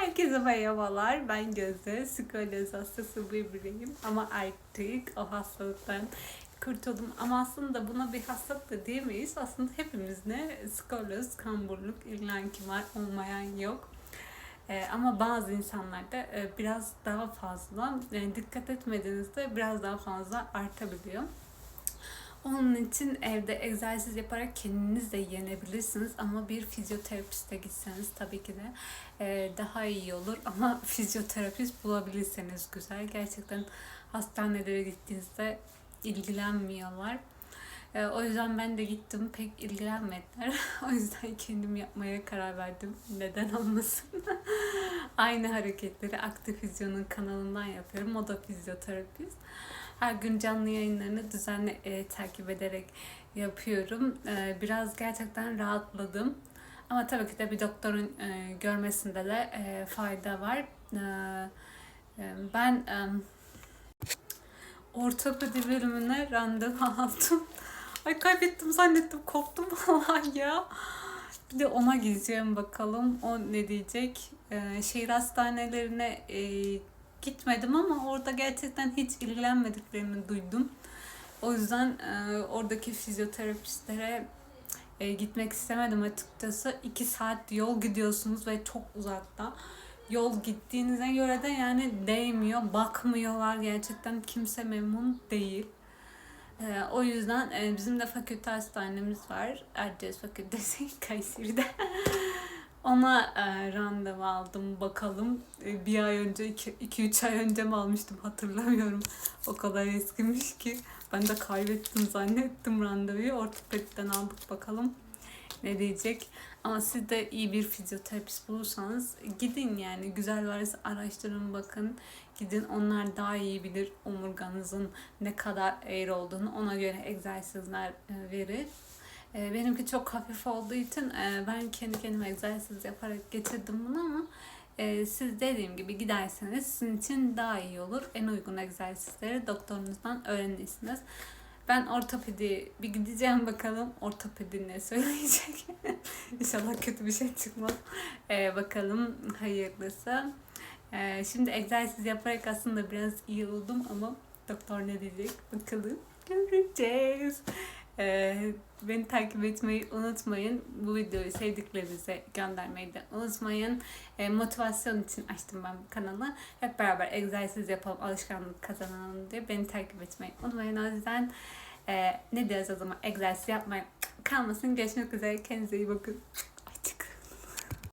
Herkese merhabalar. Ben Gözde. Skoliyoz hastası bir bireyim. Ama artık o hastalıktan kurtuldum. Ama aslında buna bir hastalık da diyemeyiz. Aslında hepimizde skolyoz, kamburluk, illan ki var, olmayan yok. Ee, ama bazı insanlarda e, biraz daha fazla, e, dikkat etmediğinizde biraz daha fazla artabiliyor. Onun için evde egzersiz yaparak kendiniz de yenebilirsiniz ama bir fizyoterapiste gitseniz tabii ki de e, daha iyi olur ama fizyoterapist bulabilirseniz güzel. Gerçekten hastanelere gittiğinizde ilgilenmiyorlar. E, o yüzden ben de gittim pek ilgilenmediler. o yüzden kendim yapmaya karar verdim. Neden olmasın? Aynı hareketleri Aktif Fizyon'un kanalından yapıyorum. O da fizyoterapist. Her gün canlı yayınlarını düzenli e, takip ederek yapıyorum. E, biraz gerçekten rahatladım. Ama tabii ki de bir doktorun e, görmesinde de e, fayda var. E, e, ben e, ortopedi bölümüne randevu aldım. Ay kaybettim zannettim korktum falan ya. Bir de ona gideceğim bakalım o ne diyecek. E, şehir hastanelerine e, gitmedim ama orada gerçekten hiç ilgilenmediklerini duydum. O yüzden e, oradaki fizyoterapistlere e, gitmek istemedim açıkçası. İki saat yol gidiyorsunuz ve çok uzakta. Yol gittiğinize göre de yani değmiyor, bakmıyorlar. Gerçekten kimse memnun değil. E, o yüzden e, bizim de fakülte hastanemiz var. Erciyes Fakültesi Kayseri'de. Ona e, randevu aldım bakalım. E, bir ay önce, iki, iki üç ay önce mi almıştım hatırlamıyorum. O kadar eskimiş ki. Ben de kaybettim zannettim randevuyu. Ortopediden aldık bakalım ne diyecek. Ama siz de iyi bir fizyoterapist bulursanız gidin yani. Güzel varsa araştırın bakın. Gidin onlar daha iyi bilir omurganızın ne kadar eğri olduğunu. Ona göre egzersizler e, verir. E, benimki çok hafif olduğu için e, ben kendi kendime egzersiz yaparak getirdim bunu ama e, siz dediğim gibi giderseniz sizin için daha iyi olur. En uygun egzersizleri doktorunuzdan öğrenirsiniz. Ben ortopedi bir gideceğim bakalım ortopedi ne söyleyecek. İnşallah kötü bir şey çıkmaz. E, bakalım hayırlısı. E, şimdi egzersiz yaparak aslında biraz iyi oldum ama doktor ne diyecek bakalım göreceğiz. Ee, beni takip etmeyi unutmayın. Bu videoyu sevdiklerinize göndermeyi de unutmayın. Ee, motivasyon için açtım ben bu kanalı. Hep beraber egzersiz yapalım, alışkanlık kazanalım diye beni takip etmeyi unutmayın. O yüzden e, ne diyoruz o zaman egzersiz yapmaya kalmasın. Görüşmek üzere. Kendinize iyi bakın.